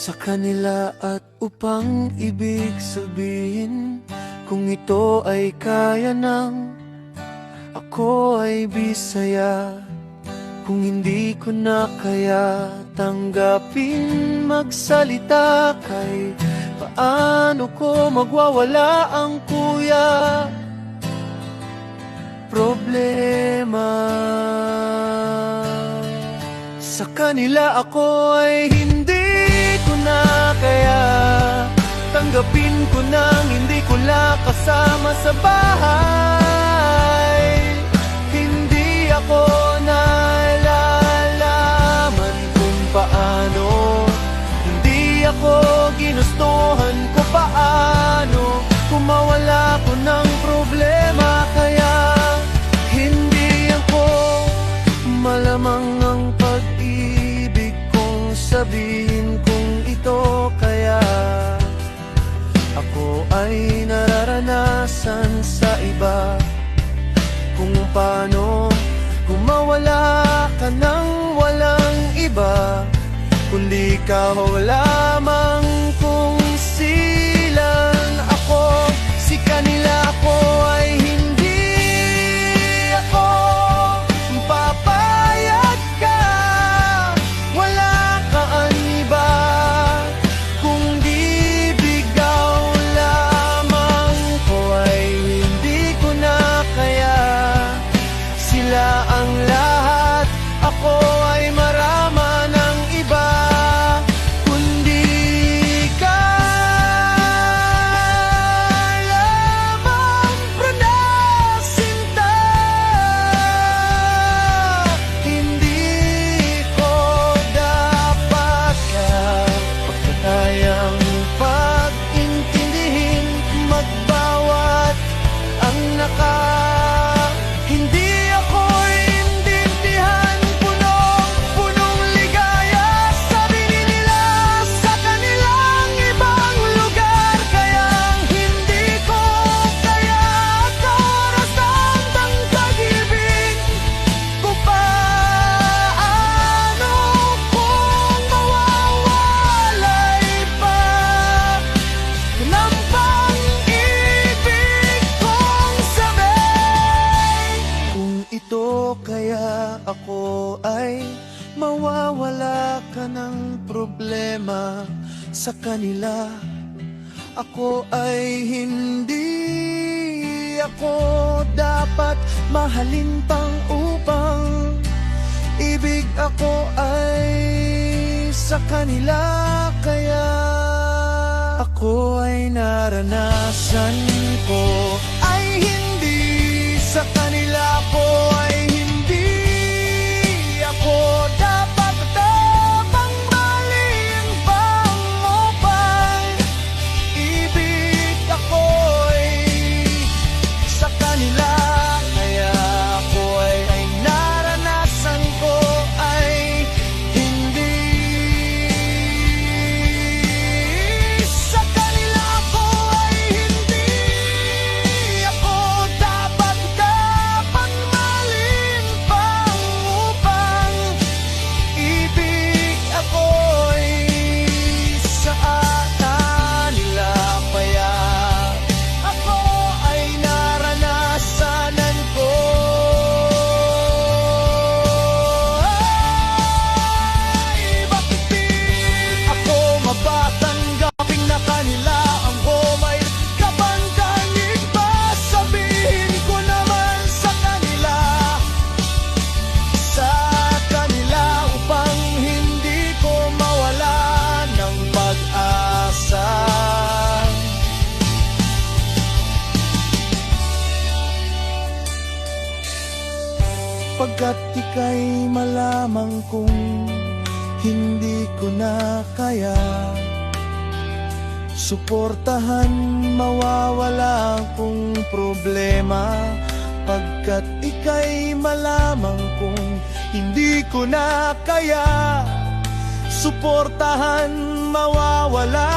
sa kanila at upang ibig sabihin kung ito ay kaya ng ako ay bisaya kung hindi ko na kaya tanggapin magsalita kay paano ko magwawala ang kuya. Problema. Sa kanila ako ay hindi Tanggapin ko nang hindi ko la kasama sa bahay. Hindi ako nalalaman kung paano. Hindi ako ginustuhan ko paano kung mawala ka nang walang iba Kundi ikaw lamang problema sa kanila. Ako ay hindi ako dapat mahalin pang upang Ibig ako ay sa kanila. Kaya Ako ay naranasan ko. Ay hindi sa kanila ko ay Pagkat ika'y malamang kung hindi ko na kaya. Suportahan mawawala kung problema. Pagkat ika'y malamang kung hindi ko na kaya. Suportahan mawawala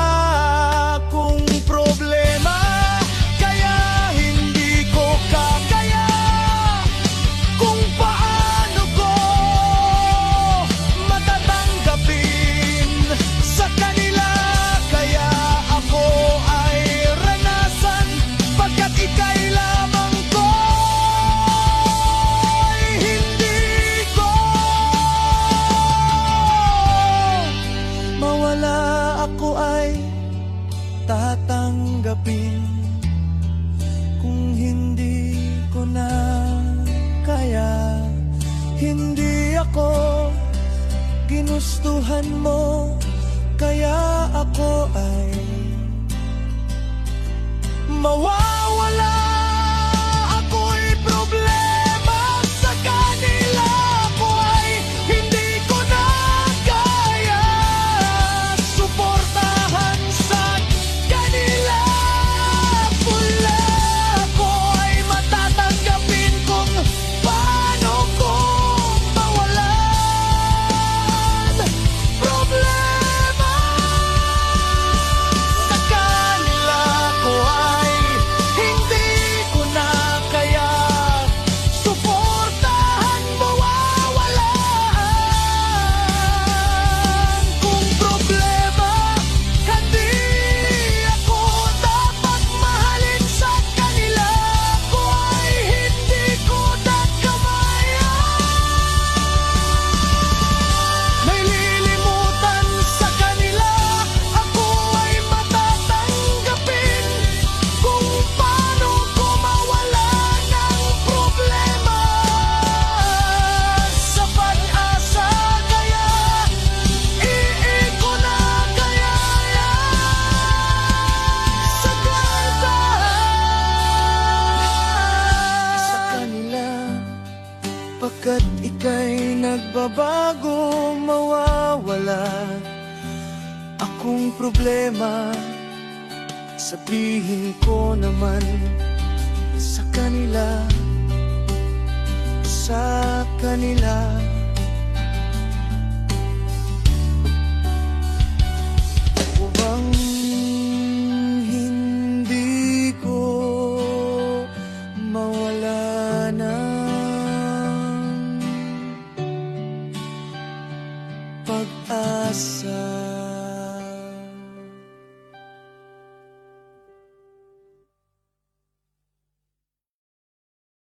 ako Ginustuhan mo Kaya ako ay Mawawala. Pagkat ika'y nagbabago, mawawala Akong problema. Sabihin ko naman sa kanila Sa kanila. Ako hindi ko mawala na